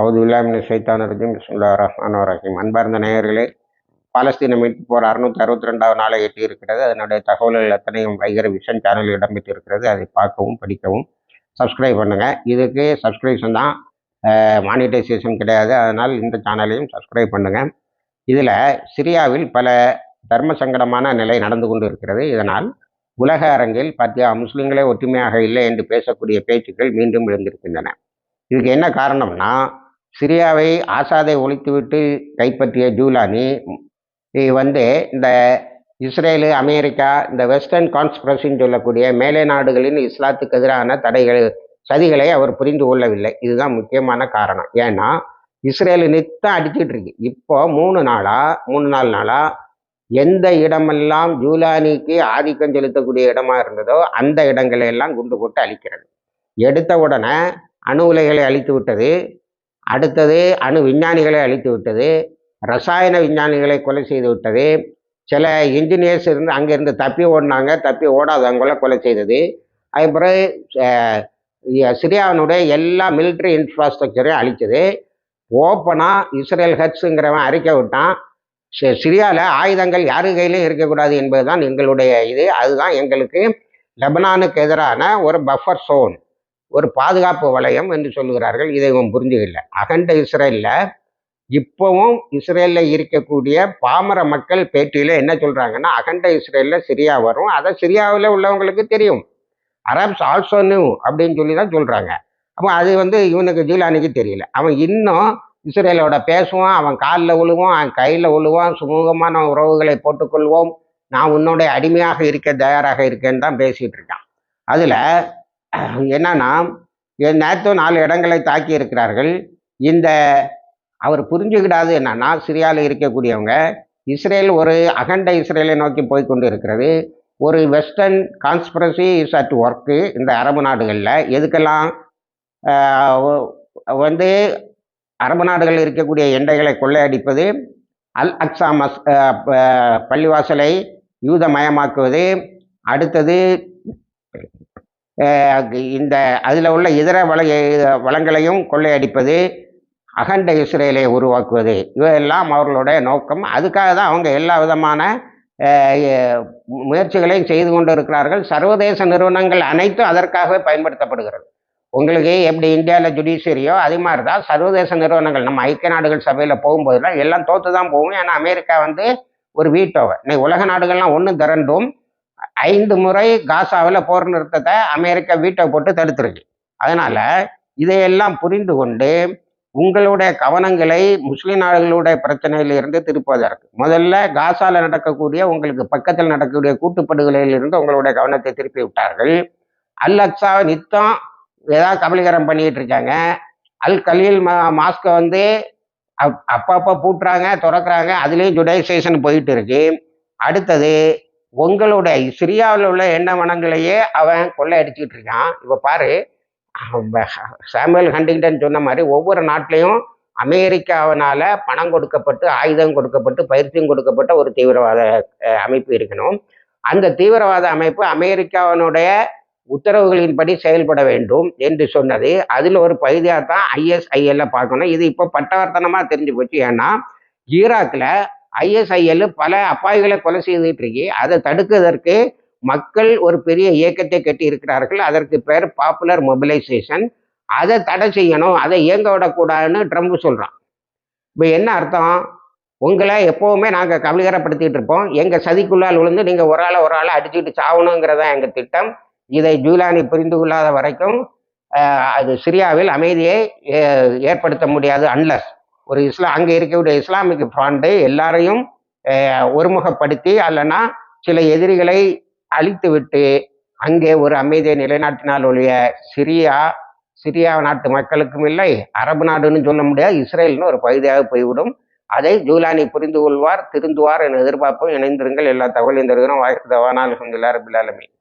அவுதுல்லாமின் சைத்தான ரஜீம். பிஸ்மில்லா ரஹ்மான் ரஹீம். அன்பார்ந்த நேயர்களே பாலஸ்தீன மீட்பு போர் அறுநூத்தி அறுபத்தி ரெண்டாவது நாளை எட்டி இருக்கிறது அதனுடைய தகவல்கள் அத்தனையும் வைகர விஷன் சேனலில் இடம்பெற்று இருக்கிறது அதை பார்க்கவும் படிக்கவும் சப்ஸ்கிரைப் பண்ணுங்கள் இதுக்கு சப்ஸ்கிரிப்ஷன் தான் மானிட்டைசேஷன் கிடையாது. அதனால் இந்த சேனலையும் சப்ஸ்கிரைப் பண்ணுங்கள் இதில் சிரியாவில் பல தர்ம சங்கடமான நிலை நடந்து கொண்டு இருக்கிறது இதனால் உலக அரங்கில் பார்த்தியா முஸ்லீம்களே ஒற்றுமையாக இல்லை என்று பேசக்கூடிய பேச்சுக்கள் மீண்டும் எழுந்திருக்கின்றன. இதுக்கு என்ன காரணம்னா சிரியாவை ஆசாதை ஒழித்துவிட்டு கைப்பற்றிய ஜூலானி வந்து இந்த இஸ்ரேலு அமெரிக்கா இந்த வெஸ்டர்ன் கான்ஸ்பிரசின்னு சொல்லக்கூடிய மேலை நாடுகளின் இஸ்லாத்துக்கு எதிரான தடைகள் சதிகளை அவர் புரிந்து கொள்ளவில்லை. இதுதான் முக்கியமான காரணம். ஏன்னா இஸ்ரேலு நித்தம் அடிச்சுட்டு இருக்கு. இப்போ மூணு நாளா மூணு நாலு நாளா எந்த இடமெல்லாம் ஜூலானிக்கு ஆதிக்கம் செலுத்தக்கூடிய இடமா இருந்ததோ அந்த இடங்களை எல்லாம் குண்டு போட்டு அழிக்கிறது. எடுத்த உடனே அணு உலைகளை அழித்து விட்டது அடுத்தது அணு விஞ்ஞானிகளை அழித்து விட்டது ரசாயன விஞ்ஞானிகளை கொலை செய்து விட்டது சில இன்ஜினியர்ஸ் இருந்து அங்கேருந்து தப்பி ஓடினாங்க தப்பி ஓடாதவங்கள கொலை செய்தது. அதுக்கப்புறம் சிரியாவினுடைய எல்லா மிலிட்ரி இன்ஃப்ராஸ்ட்ரக்சரையும் அழிச்சது. ஓப்பனாக இஸ்ரேல் ஹட்ஸுங்கிறவன் அறிக்கை விட்டான். சிரியாவில் ஆயுதங்கள் யாரு கையிலையும் இருக்கக்கூடாது என்பது தான் எங்களுடைய இது. அதுதான் எங்களுக்கு லெபனானுக்கு எதிரான ஒரு பஃபர் சோன் ஒரு பாதுகாப்பு வளையம் என்று சொல்லுகிறார்கள். இதை இவன் புரிஞ்சுக்கல. அகண்ட இஸ்ரேலில் இப்போவும் இஸ்ரேலில் இருக்கக்கூடிய பாமர மக்கள் பேட்டியில் என்ன சொல்கிறாங்கன்னா அகண்ட இஸ்ரேலில் சிரியா வரும். அதை சிரியாவில் உள்ளவங்களுக்கு தெரியும். அரப்ஸ் ஆல்சோ நியூ அப்படின்னு சொல்லி தான் சொல்கிறாங்க அப்போ அது வந்து இவனுக்கு ஜீலானிக்கு தெரியல. அவன் இன்னும் இஸ்ரேலோட பேசுவான். அவன் காலில் விழுவான் அவன் கையில் விழுவான் சுமூகமான உறவுகளை போட்டுக்கொள்வோம். நான் உன்னோடைய அடிமையாக இருக்க தயாராக இருக்கேன்னு தான் பேசிகிட்டு இருக்கான். அதில் என்னன்னா நேற்று நாலு இடங்களை தாக்கி இருக்கிறார்கள். இந்த அவர் புரிஞ்சுக்கிடாது என்னன்னா சிரியாவில் இருக்கக்கூடியவங்க இஸ்ரேல் ஒரு அகண்ட இஸ்ரேலை நோக்கி போய் கொண்டு இருக்கிறது ஒரு western conspiracy is at work இந்த அரபு நாடுகளில். எதுக்கெல்லாம் வந்து அரபு நாடுகளில் இருக்கக்கூடிய எண்டைகளை கொள்ளையடிப்பது அல் அக்ஸா மஸ் பள்ளிவாசலை யூதமயமாக்குவது அடுத்தது இந்த அதில் உள்ள இதர வள வளங்களையும் கொள்ளையடிப்பது அகண்ட இஸ்ரேலை உருவாக்குவது இவையெல்லாம் அவர்களுடைய நோக்கம். அதுக்காக தான் அவங்க எல்லா விதமான முயற்சிகளையும் செய்து கொண்டு இருக்கிறார்கள். சர்வதேச நிறுவனங்கள் அனைத்தும் அதற்காகவே பயன்படுத்தப்படுகிறது. உங்களுக்கு எப்படி இந்தியாவில் ஜுடிஷியரியோ அது மாதிரி தான் சர்வதேச நிறுவனங்கள் நம்ம ஐக்கிய நாடுகள் சபையில் போகும்போதெல்லாம் எல்லாம் தோற்று தான் போகும். ஏன்னா அமெரிக்கா வந்து ஒரு வீட்டோவை. இன்னைக்கு உலக நாடுகள்லாம் ஒன்று திரண்டும். ஐந்து முறை காசாவில் போர் நிறுத்தத்தை அமெரிக்கா வீட்டை போட்டு தடுத்துருக்கு அதனால இதையெல்லாம் புரிந்து கொண்டு உங்களுடைய கவனங்களை முஸ்லிம் நாடுகளுடைய பிரச்சனையிலிருந்து திருப்பதற்கு முதல்ல காசால நடக்கக்கூடிய உங்களுக்கு பக்கத்தில் நடக்கக்கூடிய கூட்டுப்படுகொலையில் உங்களுடைய கவனத்தை திருப்பி விட்டார்கள். அல் அக்ஸா நித்தம் ஏதாவது கபலீகரம் பண்ணிட்டு இருக்காங்க. அல் கலீல் மா மாஸ்கை வந்து அப்பப்போ பூட்டுறாங்க திறக்கிறாங்க அதுலேயும் ஜுடைசேஷன் போயிட்டு இருக்கு. அடுத்தது உங்களுடைய சிரியாவில் உள்ள எண்ண வனங்களையே அவன் கொள்ளை அடிச்சுக்கிட்டு இருக்கான். இப்போ பாரு சாமுவேல் ஹண்டிங்டன் சொன்ன மாதிரி ஒவ்வொரு நாட்டிலையும் அமெரிக்காவினால பணம் கொடுக்கப்பட்டு ஆயுதம் கொடுக்கப்பட்டு பயிற்சியும் கொடுக்கப்பட்ட ஒரு தீவிரவாத அமைப்பு இருக்கணும். அந்த தீவிரவாத அமைப்பு அமெரிக்காவினுடைய உத்தரவுகளின்படி செயல்பட வேண்டும் என்று சொன்னது. அதில் ஒரு பகுதியாக தான் ஐஎஸ்ஐஎல்ல பார்க்கணும். இது இப்போ பட்டவர்த்தனமாக தெரிஞ்சு போச்சு. ஏன்னா ஈராக்கில் ஐஎஸ்ஐஎல் பல அப்பாய்களை கொலை செய்துட்டு இருக்கு. அதை தடுக்கிறதற்கு மக்கள் ஒரு பெரிய இயக்கத்தை கட்டி இருக்கிறார்கள். அதற்கு பேர் பாப்புலர் மொபிலைசேஷன். அதை தடை செய்யணும். அதை இயங்க விடக்கூடாதுன்னு ட்ரம்ப் சொல்கிறான் இப்போ என்ன அர்த்தம்? உங்களை எப்போவுமே நாங்கள் கவலைகரப்படுத்திட்டு இருப்போம். எங்கள் சதிக்குள்ளால் விழுந்து நீங்கள் ஒரு ஆளை ஒரு ஆளை அடிச்சுட்டு சாகணுங்கிறதா எங்கள் திட்டம்? இதை ஜூலானி புரிந்து கொள்ளாத வரைக்கும் அது சிரியாவில் அமைதியை ஏற்படுத்த முடியாது அன்லஸ் ஒரு இஸ்லாம் அங்கே இருக்கக்கூடிய இஸ்லாமிக் ஃப்ராண்டு எல்லாரையும் ஒருமுகப்படுத்தி அல்லனா சில எதிரிகளை அழித்து விட்டு அங்கே ஒரு அமைதியை நிலைநாட்டினால் ஒழிய சிரியா சிரியா நாட்டு மக்களுக்கும் இல்லை அரபு நாடுன்னு சொல்ல முடியாது இஸ்ரேல்னு ஒரு பகுதியாக போய்விடும். அதை ஜூலானி புரிந்து கொள்வார் திருந்துவார் என எதிர்பார்ப்பும். இணைந்திருங்கள். எல்லா தகவலையும் தருகிறோம். வாழ்க்கை தவானால் எல்லாரும் ரபில்